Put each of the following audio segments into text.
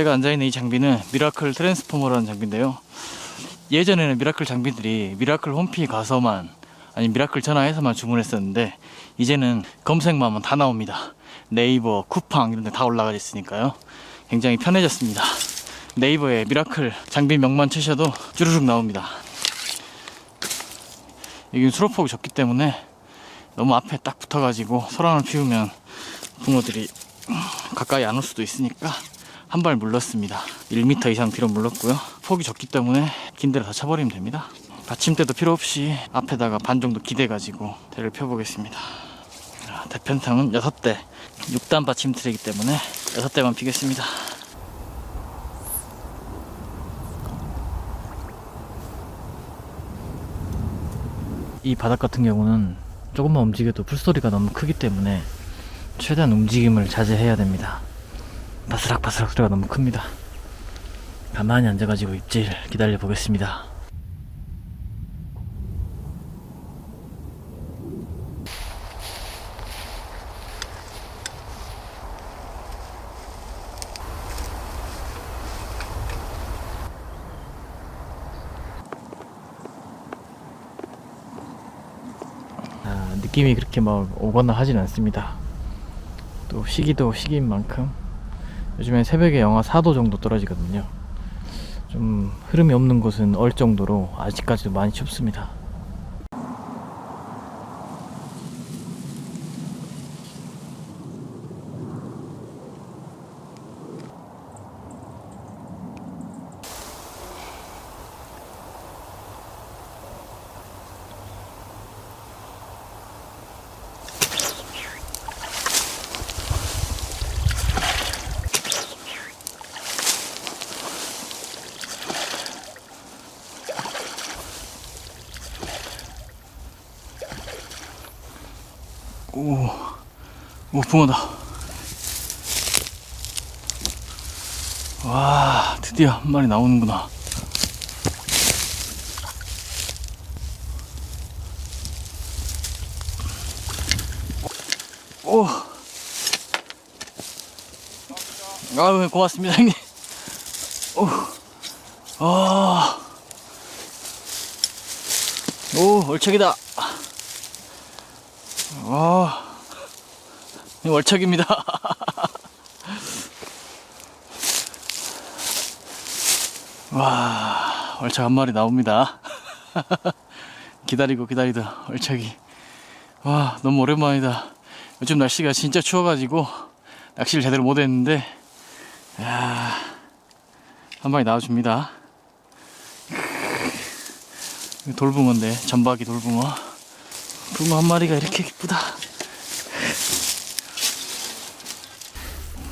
제가 앉아있는 이 장비는 미라클 트랜스포머라는 장비인데요. 예전에는 미라클 장비들이 미라클 홈피 가서만 아니 미라클 전화해서만 주문했었는데 이제는 검색만 하면 다 나옵니다. 네이버, 쿠팡 이런 데 다 올라가 있으니까요. 굉장히 편해졌습니다. 네이버에 미라클 장비 명만 치셔도 쭈루룩 나옵니다. 여기는 수로폭이 적기 때문에 너무 앞에 딱 붙어가지고 소란을 피우면 붕어들이 가까이 안 올 수도 있으니까 한 발 물렀습니다. 1m 이상 뒤로 물렀고요. 폭이 적기 때문에 긴 대로 다 쳐버리면 됩니다. 받침대도 필요 없이 앞에다가 반 정도 기대가지고 대를 펴보겠습니다. 자, 대편탕은 6대 6단 받침대이기 때문에 6대만 피겠습니다. 이 바닥 같은 경우는 조금만 움직여도 풀소리가 너무 크기 때문에 최대한 움직임을 자제해야 됩니다. 바스락바스락 소리가 너무 큽니다. 가만히 앉아가지고 입질 기다려 보겠습니다. 아, 느낌이 그렇게 막 오거나 하진 않습니다. 또 시기도 시기인 만큼 요즘엔 새벽에 영하 4도 정도 떨어지거든요. 좀 흐름이 없는 곳은 얼 정도로 아직까지도 많이 춥습니다. 오, 오 붕어다. 와, 드디어 한 마리 나오는구나. 오. 아유, 고맙습니다, 형님. 오. 아. 오, 얼척이다. 와, 이 월척입니다. 와, 월척 한 마리 나옵니다. 기다리고 기다리다 월척이. 와, 너무 오랜만이다. 요즘 날씨가 진짜 추워가지고 낚시를 제대로 못했는데, 야, 한 마리 나와줍니다. 돌붕어인데 전박이 돌붕어. 붕어 한 마리가 이렇게 기쁘다.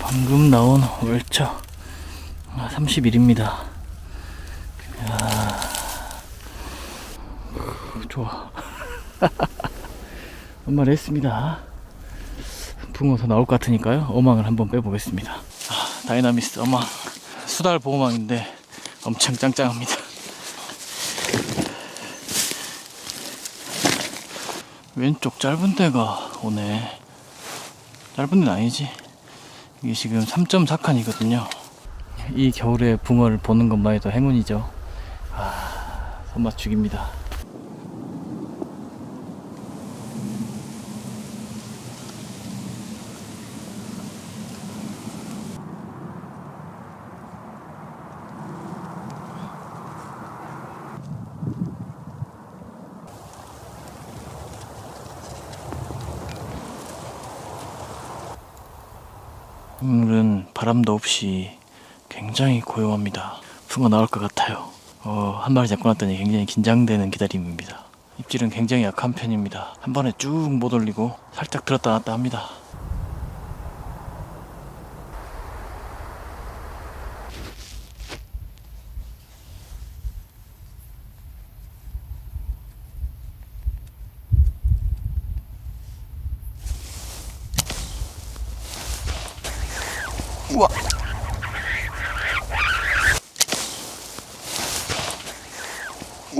방금 나온 월척 아, 31입니다. 좋아. 한 마리 했습니다. 붕어 더 나올 것 같으니까요. 어망을 한번 빼보겠습니다. 아, 다이나미스 어망. 수달 보호망인데 엄청 짱짱합니다. 왼쪽 짧은 데가 오네. 짧은 데는 아니지. 이게 지금 3.4칸이거든요. 이 겨울에 붕어를 보는 것만 해도 행운이죠. 아, 손맛 죽입니다. 오늘은 바람도 없이 굉장히 고요합니다. 붕어 나올 것 같아요. 어, 한 마리 잡고 났더니 굉장히 긴장되는 기다림입니다. 입질은 굉장히 약한 편입니다. 한 번에 쭉 못 올리고 살짝 들었다 놨다 합니다.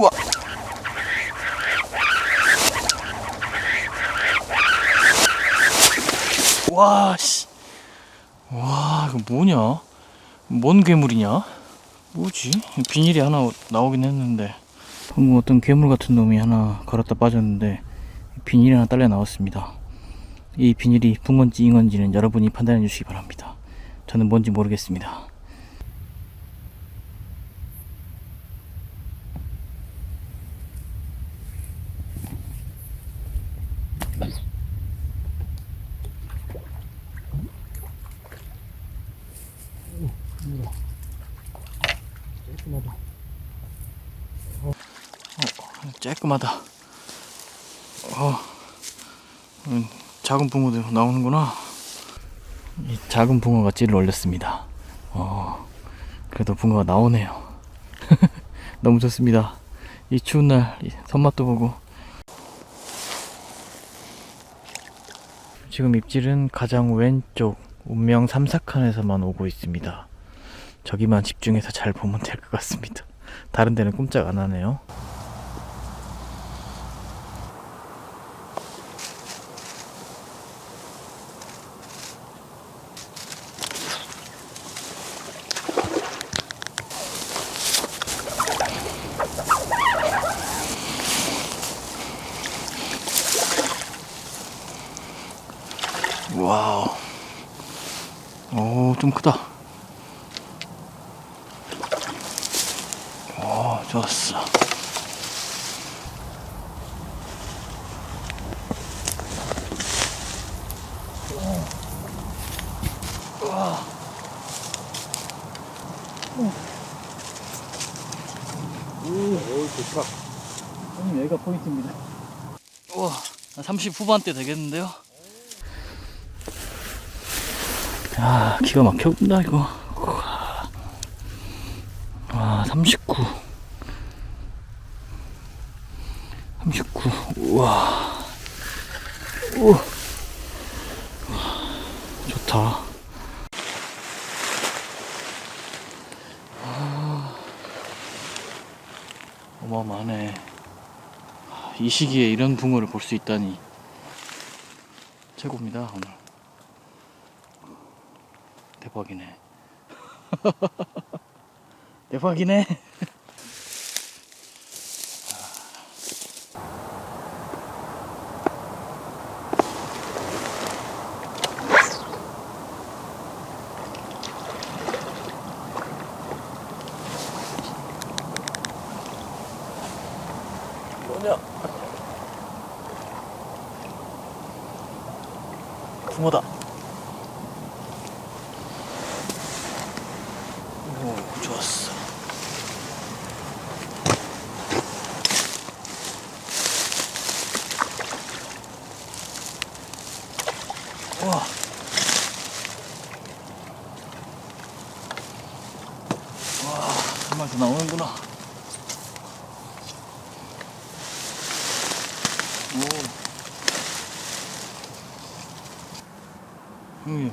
우와. 와, 씨. 와, 이거 뭐냐? 뭔 괴물이냐? 뭐지? 비닐이 하나 나오긴 했는데 방금 어떤 괴물 같은 놈이 하나 걸었다 빠졌는데 비닐이 하나 딸려 나왔습니다. 이 비닐이 붕어인지 잉어인지는 여러분이 판단해 주시기 바랍니다. 저는 뭔지 모르겠습니다. 쬐끔하다. 어, 음, 작은 붕어도 나오는구나. 이 작은 붕어가 찌를 올렸습니다. 어, 그래도 붕어가 나오네요. 너무 좋습니다. 이 추운 날이 손맛도 보고. 지금 입질은 가장 왼쪽 운명 삼사칸에서만 오고 있습니다. 저기만 집중해서 잘 보면 될 것 같습니다. 다른 데는 꼼짝 안 하네요. 와우. 오, 좀 크다. 오, 좋았어. 오, 좋다. 형님 여기가 포인트입니다. 우와, 30 후반대 되겠는데요? 아, 기가 막혀본다 이거. 39. 39. 우와. 우. 좋다. 아, 어마어마하네. 이 시기에 이런 붕어를 볼 수 있다니 최고입니다 오늘. 대박이네. 대박이네. 뭐냐 붕어다. 오, 좋았어. 와. 와, 한 마리 더 나오는구나. 오. 형님,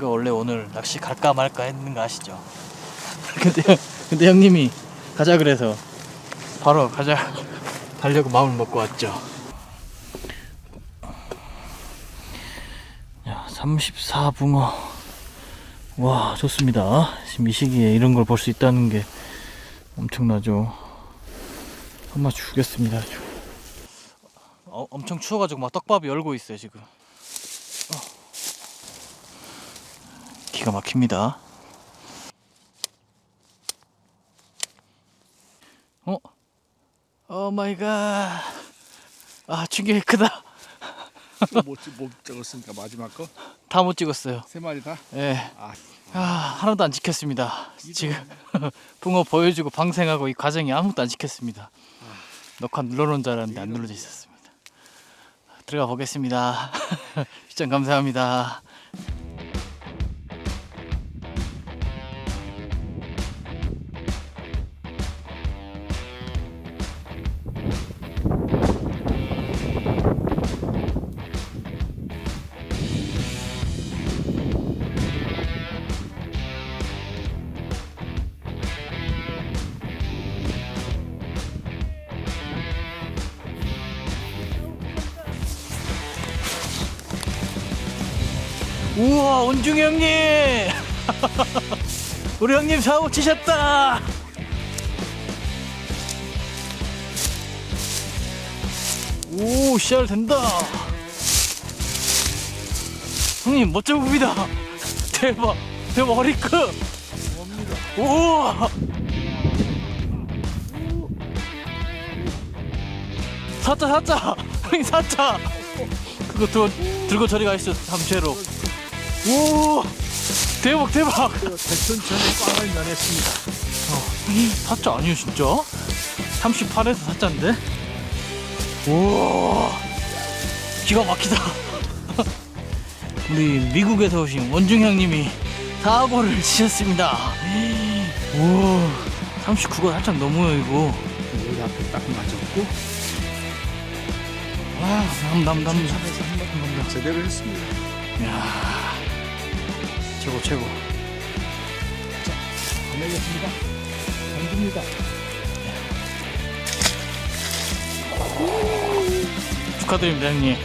제가 원래 오늘 낚시 갈까 말까 했는 거 아시죠? 근데 근데 형님이 가자 그래서 바로 가자 가려고 마음을 먹고 왔죠. 야, 34붕어. 와, 좋습니다. 지금 이 시기에 이런 걸 볼 수 있다는 게 엄청나죠. 한마 죽겠습니다. 어, 엄청 추워가지고 막 떡밥이 열고 있어요 지금. 기가 막힙니다. 어? 오 마이 갓. 아, 충격이 크다. 못, 못 적었으니까 마지막 거? 다 못 찍었어요. 세 마리 다? 예. 아, 아, 하나도 안 지켰습니다. 지금 붕어 보여주고 방생하고 이 과정이 아무것도 안 지켰습니다. 녹화 눌러놓은 줄 알았는데 안 눌러져 있었습니다. 들어가 보겠습니다. 시청 감사합니다. 원중이 형님! 우리 형님 사고 치셨다. 오, 시작 된다. 형님 멋져 보입니다. 대박, 대박 허리크. 오. 사자 사자 형님 사자 그거 들고, 들고 저리 가 있어 잠시로 오 대박 대박. 대천천에 꽝을 면했습니다. 사자 아니에요 진짜? 38에서 사자인데? 오 기가 막히다. 우리 미국에서 오신 원중 형님이 사고를 치셨습니다. 오 39가 살짝 넘어요 이거. 여기 앞에 딱 맞았고. 와 남남남 제대로 했습니다. 야 최고 최고 보내겠습니다. 감사합니다. 축하드립니다 형님